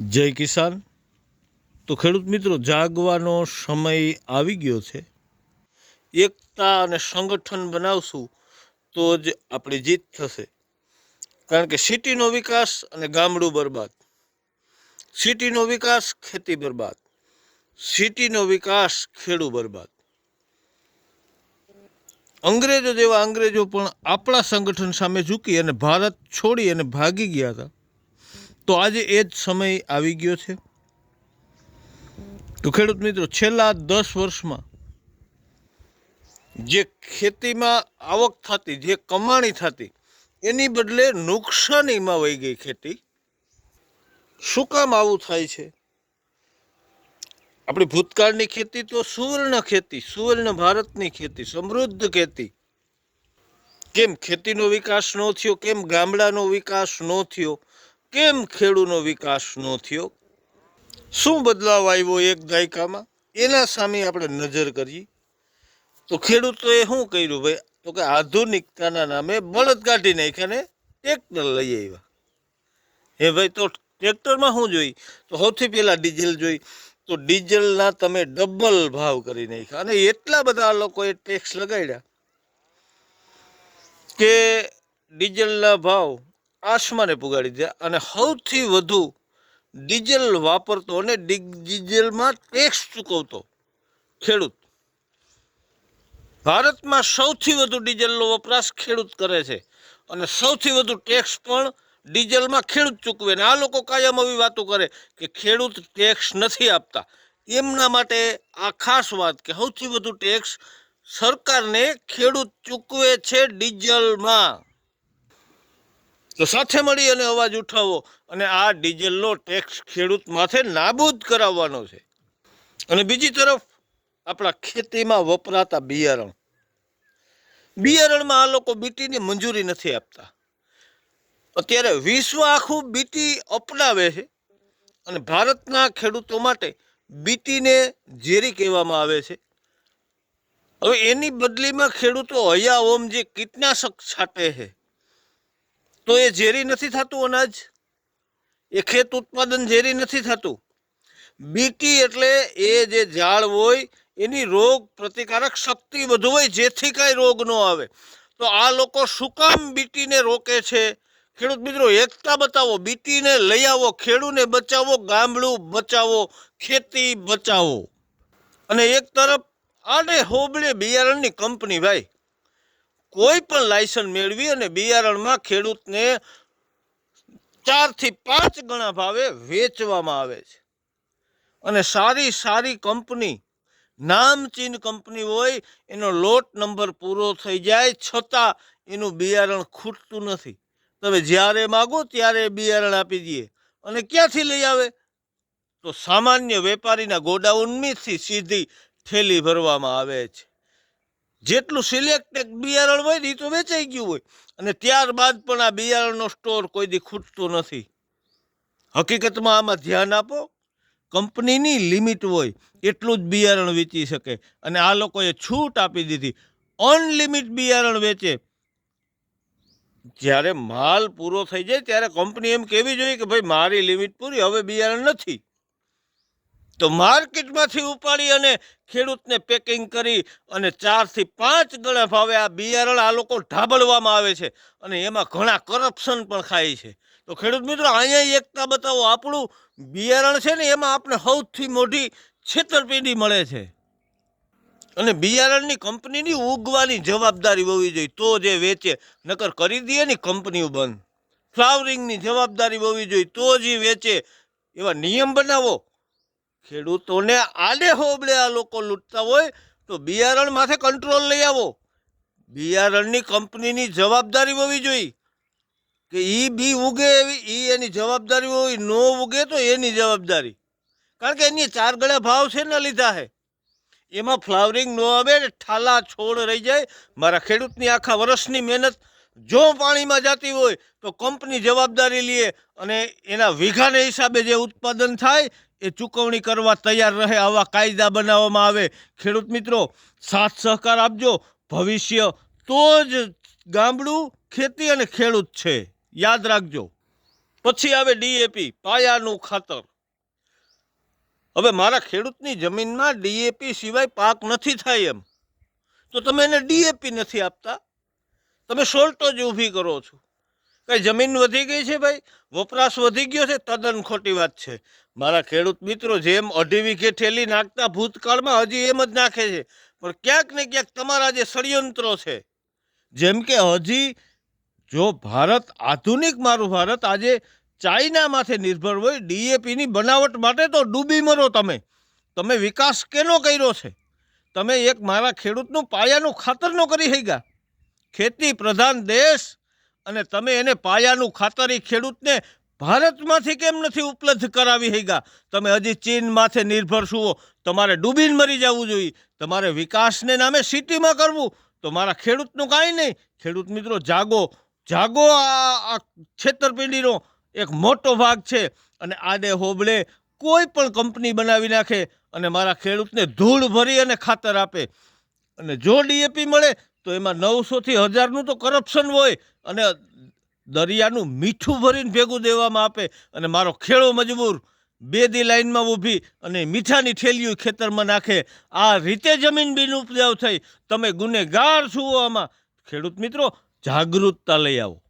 જય કિસાન. તો ખેડૂત મિત્રો, જાગવાનો સમય આવી ગયો છે. એકતા અને સંગઠન બનાવશું તો જ આપણી જીત થશે. કારણ કે સિટીનો વિકાસ અને ગામડું બરબાદ. સિટીનો વિકાસ, ખેતી બરબાદ. સિટીનો વિકાસ, ખેડૂ બરબાદ. અંગ્રેજો જેવા અંગ્રેજો પણ આપણા સંગઠન સામે ઝૂકી અને ભારત છોડી અને ભાગી ગયા હતા. તો આજે એ જ સમય આવી ગયો છે. તો ખેડૂત મિત્રો, છેલ્લા દસ વર્ષમાં જે ખેતીમાં આવક થતી, જે કમાણી થતી, એની બદલે નુકસાનીમાં વહી ગઈ ખેતી. શું કામ આવું થાય છે? આપણી ભૂતકાળની ખેતી તો સુવર્ણ ખેતી, સુવર્ણ ભારતની ખેતી, સમૃદ્ધ ખેતી. કેમ ખેતીનો વિકાસ ન થયો, કેમ ગામડાનો વિકાસ ન થયો? કેમ ખેડૂનો વિકાસ ન થયો? શું બદલાવ આવ્યો એક દાયકામાં? એના સામે આપણે નજર કરીએ. તો ખેડૂતોએ શું કર્યું ભાઈ? તો કે આધુનિકતાના નામે બળદ કાઢી નાખ્યા ને ટ્રેક્ટર લઈ આવ્યા. હે ભાઈ, તો ટ્રેક્ટરમાં શું જોઈ? તો સૌથી પહેલાં ડીઝલ જોઈ. તો ડીઝલના તમે ડબલ ભાવ કરી નાખ્યા અને એટલા બધા લોકોએ ટેક્સ લગાડ્યા કે ડીઝલના ભાવ આસમાને પુગાડી દીધા અને સૌથી વધુ ડીઝલ વાપરતો અને ડીઝલમાં ટેક્સ ચૂકવતો ખેડૂત. ભારતમાં સૌથી વધુ ડીઝલનો વપરાશ ખેડૂત કરે છે અને સૌથી વધુ ટેક્સ પણ ડીઝલમાં ખેડૂત ચૂકવે ને. આ લોકો કાયમ આવી વાતો કરે કે ખેડૂત ટેક્સ નથી આપતા. એમના માટે આ ખાસ વાત કે સૌથી વધુ ટેક્સ સરકારને ખેડૂત ચૂકવે છે ડીઝલમાં. તો સાથે મળી અને અવાજ ઉઠાવો અને આ ડીઝલનો ટેક્સ ખેડૂત માથે નાબૂદ કરાવવાનો છે. અને બીજી તરફ આપણા ખેતીમાં વપરાતા બિયારણ. બિયારણમાં આ લોકો બીટીની મંજૂરી નથી આપતા. અત્યારે વિશ્વ આખું બીટી અપનાવે છે અને ભારતના ખેડૂતો માટે બીટીને ઝેરી કહેવામાં આવે છે. હવે એની બદલીમાં ખેડૂતો હયા ઓમ જે કીટનાશક છાંટે છે તો એ ઝેરી નથી થતું અનાજ? એ ખેત ઉત્પાદન ઝેરી નથી થતું. બીટી એટલે એ જે ઝાડ હોય, એની રોગ પ્રતિકારક શક્તિ વધુ હોય, જેથી કાંઈ રોગ ન આવે. તો આ લોકો શું કામ બીટીને રોકે છે? ખેડૂત મિત્રો, એકતા બતાવો. બીટીને લઈ આવો, ખેડૂને બચાવો, ગામડું બચાવો, ખેતી બચાવો. અને એક તરફ આને હોબળે બિયારણની કંપની, ભાઈ. કોઈ પણ લાયસન્સ મેળવી અને બિયારણમાં ખેડૂતને ચારથી પાંચ ગણા ભાવે વેચવામાં આવે છે. અને સારી સારી કંપની, નામચીન કંપની હોય, એનો લોટ નંબર પૂરો થઈ જાય છતાં એનું બિયારણ ખૂટતું નથી. તમે જ્યારે માગો ત્યારે બિયારણ આપી દઈએ. અને ક્યાંથી લઈ આવે? તો સામાન્ય વેપારીના ગોડાઉનમાંથી સીધી થેલી ભરવામાં આવે છે. જેટલું સિલેક્ટેડ બિયારણ હોય ને એ તો વેચાઈ ગયું હોય. અને ત્યારબાદ પણ આ બિયારણનો સ્ટોર કોઈ દી ખૂટતો નથી. હકીકતમાં આમાં ધ્યાન આપો. કંપનીની લિમિટ હોય એટલું જ બિયારણ વેચી શકે. અને આ લોકોએ છૂટ આપી દીધી. અનલિમિટ બિયારણ વેચે. જ્યારે માલ પૂરો થઈ જાય ત્યારે કંપની એમ કહેવી જોઈએ કે ભાઈ મારી લિમિટ પૂરી, હવે બિયારણ નથી. તો માર્કેટમાંથી ઉપાડી અને ખેડૂતને પેકિંગ કરી અને ચારથી પાંચ ગણા ભાવે આ બિયારણ આ લોકો ઢાબળવામાં આવે છે અને એમાં ઘણા કરપ્શન પણ ખાય છે. તો ખેડૂત મિત્રો, અહીંયા એકતા બતાવો, આપણું બિયારણ છે ને, એમાં આપણે સૌથી મોટી છેતરપિંડી મળે છે. અને બિયારણની કંપનીની ઉગવાની જવાબદારી હોવી જોઈએ, તો જે વેચે, નકર કરી દે ને કંપનીઓ બંધ. ફ્લાવરિંગની જવાબદારી હોવી જોઈએ, તો જ વેચે. એવા નિયમ બનાવો ખેડૂતોને આડે હોબળે આ લોકો લૂંટતા હોય તો બિયારણ માથે કંટ્રોલ લઈ આવો. બિયારણની કંપનીની જવાબદારી હોવી જોઈએ. કે એ બી ઉગે એવી એ એની જવાબદારી હોય ન ઉગે તો એની જવાબદારી. કારણ કે એની ચાર ગળા ભાવ છે ને લીધા હે. એમાં ફ્લાવરિંગ ન આવે ઠાલા છોડ રહી જાય. મારા ખેડૂતની આખા વર્ષની મહેનત જો પાણીમાં જતી હોય તો કંપની જવાબદારી લે અને એના વીઘાને હિસાબે જે ઉત્પાદન થાય એ ચૂકવણી કરવા તૈયાર રહે આવા કાયદા બનાવવામાં આવે. ખેડૂત મિત્રો, સાથ સહકાર આપજો. ભવિષ્ય તો જ ગામડું, ખેતી અને ખેડૂત છે. યાદ રાખજો. પછી આવે ડીએપી, પાયાનું ખાતર. હવે મારા ખેડૂતની જમીનમાં ડીએપી સિવાય પાક નથી થાય એમ. તો તમે એને ડીએપી નથી આપતા. તમે સોલ્ટો જ ઊભી કરો છો. કંઈ જમીન વધી ગઈ છે ભાઈ? વપરાશ વધી ગયો છે? તદ્દન ખોટી વાત છે. મારા ખેડૂત મિત્રો જેમ અઢી વીઘે ઠેલી નાખતા ભૂતકાળમાં હજી એમ જ નાખે છે. પણ ક્યાંક ને ક્યાંક તમારા જે ષડયંત્રો છે, જેમ કે હજી જો ભારત આધુનિક મારું ભારત, આજે ચાઇનામાંથી નિર્ભર હોય ડીએપીની બનાવટ માટે તો ડૂબી મરો તમે. તમે વિકાસ કેનો કર્યો છે? તમે એક મારા ખેડૂતનું પાયાનું ખાતર ન કરી શક્યા ખેતી પ્રધાન દેશ અને તમે એને પાયાનું ખાતર એ ખેડૂતને ભારતમાંથી કેમ નથી ઉપલબ્ધ કરાવી હૈગા? તમે હજી ચીન માથે નિર્ભર છુઓ તમારે ડૂબીને મરી જવું જોઈએ. તમારે વિકાસને નામે સિટીમાં કરવું. તો મારા ખેડૂતનું કાંઈ નહીં. ખેડૂત મિત્રો, જાગો. જાગો આ આ છેતરપિંડીનો એક મોટો ભાગ છે. અને આડે હોબળે કોઈ પણ કંપની બનાવી નાખે અને મારા ખેડૂતને ધૂળ ભરી અને ખાતર આપે. અને જો ડીએપી મળે, તો એમાં નવસોથી હજારનું તો કરપ્શન હોય. અને દરિયાનું મીઠું ભરીને ભેગું દેવામાં આપે અને મારો ખેડો મજબૂર બે દી લાઈનમાં ઊભી અને મીઠાની ઠેલીઓ ખેતરમાં નાખે. આ રીતે જમીન બિન ઉપજાવ થઈ. તમે ગુનેગાર છો આમાં. ખેડૂત મિત્રો, જાગૃતતા લઈ આવો.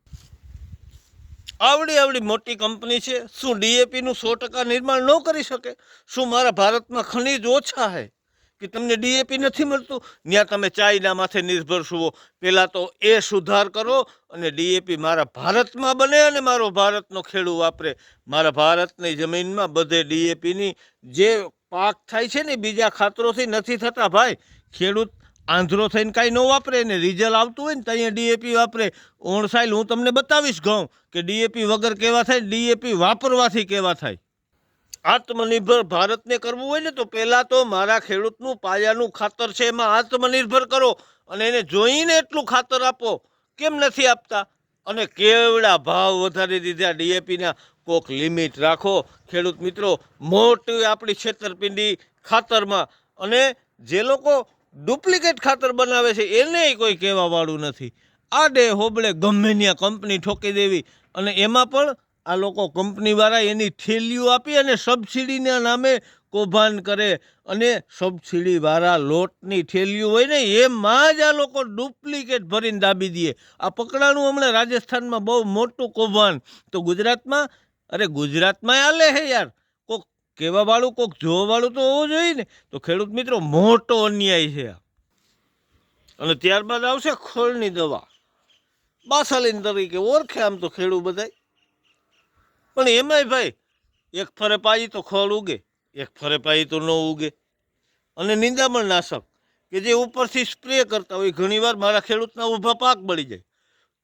આવડી આવડી મોટી કંપની છે. શું ડીએપીનું સો ટકા નિર્માણ ન કરી શકે? શું મારા ભારતમાં ખનીજ ઓછા છે કે તમને ડીએપી નથી મળતું? ત્યાં તમે ચાઈના માથે નિર્ભર છો પહેલાં તો એ સુધાર કરો અને ડીએપી મારા ભારતમાં બને અને મારો ભારતનો ખેડૂ વાપરે. મારા ભારતની જમીનમાં બધે ડીએપીની જે પાક થાય છે ને બીજા ખાતરોથી નથી થતા ભાઈ. ખેડૂત આંધળો થઈને કાંઈ ન વાપરે ને રિઝલ્ટ આવતું હોય ને તો અહીંયા ડીએપી વાપરે. ઓણસાઈલ હું તમને બતાવીશ ઘઉં કે ડીએપી વગર કેવા થાય? ડીએપી વાપરવાથી કેવા થાય? આત્મનિર્ભર ભારતને કરવું હોય ને તો પહેલાં તો મારા ખેડૂતનું પાયાનું ખાતર છે, એમાં આત્મનિર્ભર કરો અને એને જોઈને એટલું ખાતર આપો. કેમ નથી આપતા? અને કેવડા ભાવ વધારી દીધા? ડીએપીના કોક લિમિટ રાખો. ખેડૂત મિત્રો, મોટી આપણી છેતરપિંડી ખાતરમાં અને જે લોકો ડુપ્લિકેટ ખાતર બનાવે છે, એને કોઈ કહેવાવાળું નથી. આડે હોબળે ગમે ત્યાં કંપની ઠોકી દેવી અને એમાં પણ આ લોકો કંપનીવાળા એની થેલીઓ આપી અને સબસિડીના નામે કૌભાંડ કરે. અને સબસિડીવાળા લોટની થેલીઓ હોય ને, એમાં જ આ લોકો ડુપ્લિકેટ ભરીને દાબી દે. આ પકડાણું હમણાં રાજસ્થાનમાં બહુ મોટું કૌભાંડ. તો ગુજરાતમાં, અરે ગુજરાતમાં આલે હે યાર. કોક કહેવાવાળું, કોક જોવાવાળું તો હોવું જોઈએ ને. તો ખેડૂત મિત્રો, મોટો અન્યાય છે. અને ત્યારબાદ આવશે ખોળની દવા. બાસાલીન તરીકે ઓળખે આમ તો ખેડૂત બધાય. પણ એમાંય ભાઈ, એક ફરે પાઈ તો ખોળ ઉગે, એક ફરે પાઈ તો ન ઉગે. અને નિંદામણ નાશક, કે જે ઉપરથી સ્પ્રે કરતા હોય, ઘણીવાર મારા ખેડૂતના ઊભા પાક બળી જાય.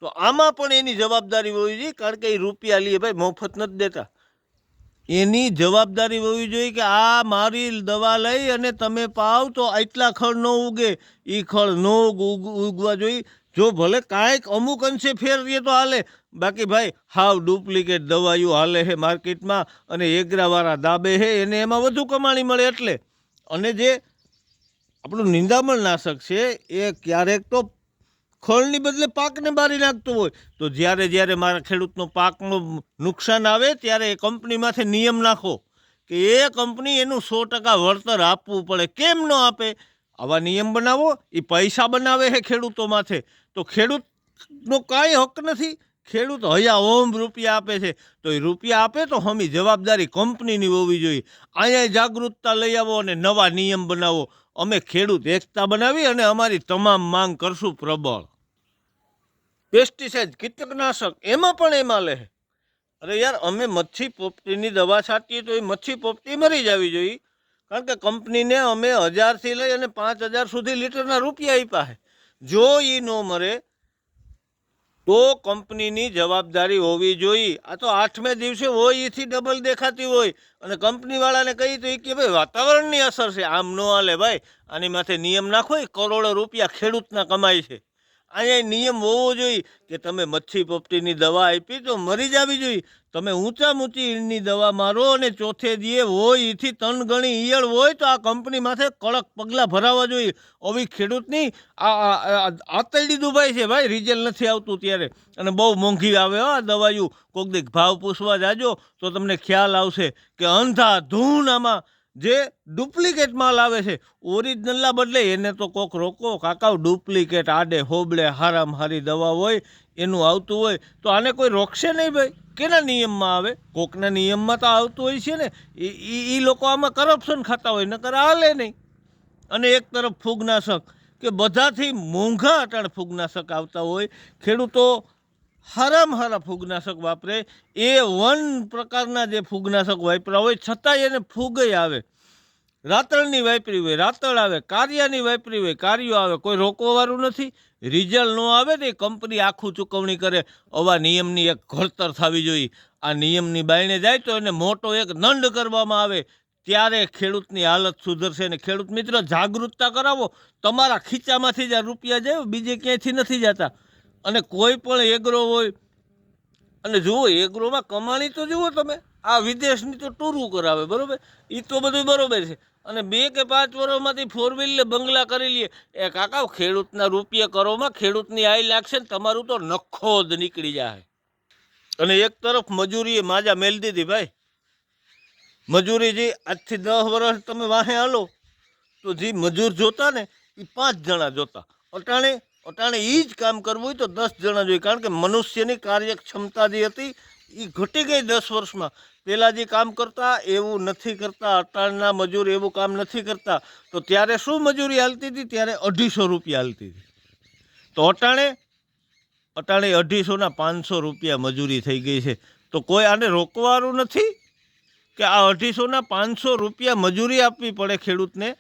તો આમાં પણ એની જવાબદારી હોવી જોઈએ, કારણ કે એ રૂપિયા લઈએ ભાઈ, મફત નથી દેતા. એની જવાબદારી હોવી જોઈએ કે આ મારી દવા લઈ અને તમે પાવ તો આટલા ખળ ન ઉગે એ ખળ ન ઉગ, ઉગ- ઉગવા જોઈએ. જો ભલે કાંઈક અમુક અંશે ફેરવીએ તો હાલે. બાકી ભાઈ, હાવ ડુપ્લિકેટ દવાઈઓ હાલે છે માર્કેટમાં અને એગરાવાળા દાબે છે એને એમાં વધુ કમાણી મળે એટલે. અને જે આપણું નિંદામણ નાશક છે, એ ક્યારેક તો ખળની બદલે પાકને બારી નાખતું હોય. તો જ્યારે જ્યારે મારા ખેડૂતનો પાકનું નુકસાન આવે, ત્યારે એ કંપનીમાંથી નિયમ નાખો કે એ કંપની એનું સો ટકા વળતર આપવું પડે. કેમ ન આપે? આવા નિયમ બનાવો એ પૈસા બનાવે છે ખેડૂતો માથે. તો ખેડૂતનો કાંઈ હક નથી. ખેડૂત હયા ઓમ રૂપિયા આપે છે. તો એ રૂપિયા આપે તો હમી જવાબદારી કંપનીની હોવી જોઈએ. અહીંયા જાગૃતતા લઈ આવો અને નવા નિયમ બનાવો. અમે ખેડૂત એકતા બનાવી અને અમારી તમામ માંગ કરશું પ્રબળ. પેસ્ટિસાઇડ કીટકનાશક એમાં પણ એમાં લે અરે યાર, અમે મચ્છી પોપટીની દવા છાંટીએ તો એ મચ્છી પોપટી મરી જવી જોઈએ. કારણ કે કંપનીને અમે હજારથી લઈ અને પાંચ હજાર સુધી લીટરના રૂપિયા આપ્યા છે. જો એ ન મરે, તો કંપનીની જવાબદારી હોવી જોઈએ. આ તો આઠમે દિવસે હોય એથી ડબલ દેખાતી હોય. અને કંપનીવાળાને કહી તો એ કે ભાઈ, વાતાવરણની અસર છે. આમ ન હાલે ભાઈ. આની માથે નિયમ નાખો એ કરોડો રૂપિયા ખેડૂતના કમાય છે. અહીંયા નિયમ હોવો જોઈએ કે તમે મચ્છી પોપટીની દવા આપી તો મરી જવી જોઈએ. તમે ઊંચા ઊંચી ઈયળની દવા મારો અને ચોથે દીએ હોય એથી ત્રણ ગણી ઈયળ હોય તો આ કંપની માથે કડક પગલાં ભરાવા જોઈએ. આવી ખેડૂતની આ આતરડી દુભાઈ છે ભાઈ, રિઝલ્ટ નથી આવતું ત્યારે. અને બહુ મોંઘી આવે આ દવાયું. કોક દીક ભાવ પૂછવા જાજો તો તમને ખ્યાલ આવશે કે અંધા ધૂન આમાં જે ડુપ્લિકેટ માલ આવે છે. ઓરિજિનલના બદલે એને તો કોક રોકો. કાકાઓ ડુપ્લિકેટ આડે, હોબળે, હારામ હારી દવા હોય, એનું આવતું હોય, તો આને કોઈ રોકશે નહીં ભાઈ. કેના નિયમમાં આવે? કોકના નિયમમાં તો આવતું હોય છે ને. એ એ લોકો આમાં કરપ્શન ખાતા હોય, નકર હાલે નહીં. અને એક તરફ ફૂગનાશક, કે બધાથી મોંઘા અટાણ ફૂગનાશક આવતા હોય. ખેડૂતો હારામ હારા ફૂગનાશક વાપરે. એ વન પ્રકારના જે ફૂગનાશક વાપરા હોય, છતાંય એને ફૂગય આવે. રાતળની વાપરી હોય, રાતળ આવે, કાર્યાની વાપરી હોય, કાર્યો આવે, કોઈ રોકવાવાળું નથી. રિઝલ્ટ ન આવે એ કંપની આખું ચૂકવણી કરે. આવા નિયમની એક ઘડતર થવી જોઈએ. આ નિયમની બાયણે જાય તો એને મોટો એક દંડ કરવામાં આવે. ત્યારે ખેડૂતની હાલત સુધરશે અને ખેડૂત મિત્ર, જાગૃતતા કરાવો. તમારા ખીચામાંથી જ આ રૂપિયા જાય, બીજે ક્યાંયથી નથી જતા. અને કોઈ પણ એગ્રો હોય, અને જુઓ, એગ્રોમાં કમાણી તો જુઓ તમે, આ વિદેશની તો ટૂરું કરાવે, બરોબર? એ તો બધું બરોબર છે. અને બે કે પાંચ વર્ષમાંથી ફોર વ્હીલર બંગલા કરી લઈએ એ કાકા, ખેડૂતના રૂપિયા કરોમાં ખેડૂતની આઈ લાગશે ને તમારું તો નખો જ નીકળી જાય અને એક તરફ મજૂરીએ માજા મેલ દીધી ભાઈ. મજૂરી જે આજથી દસ વર્ષ તમે વાહે હાલો. તો જે મજૂર જોતા ને એ પાંચ જણા જોતા. અટાણે અટાણે એ જ કામ કરવું હોય તો દસ જણા જોઈએ. કારણ કે મનુષ્યની કાર્યક્ષમતા જે હતી એ ઘટી ગઈ દસ વર્ષમાં. પહેલાં જે કામ કરતા, એવું નથી કરતા. અટાણના મજૂર એવું કામ નથી કરતા. તો ત્યારે શું મજૂરી હાલતી હતી? ત્યારે અઢીસો રૂપિયા હાલતી હતી. તો અટાણે અટાણે અઢીસોના પાંચસો રૂપિયા મજૂરી થઈ ગઈ છે. તો કોઈ આને રોકવાનું નથી? કે આ અઢીસોના પાંચસો રૂપિયા મજૂરી આપવી પડે ખેડૂતને?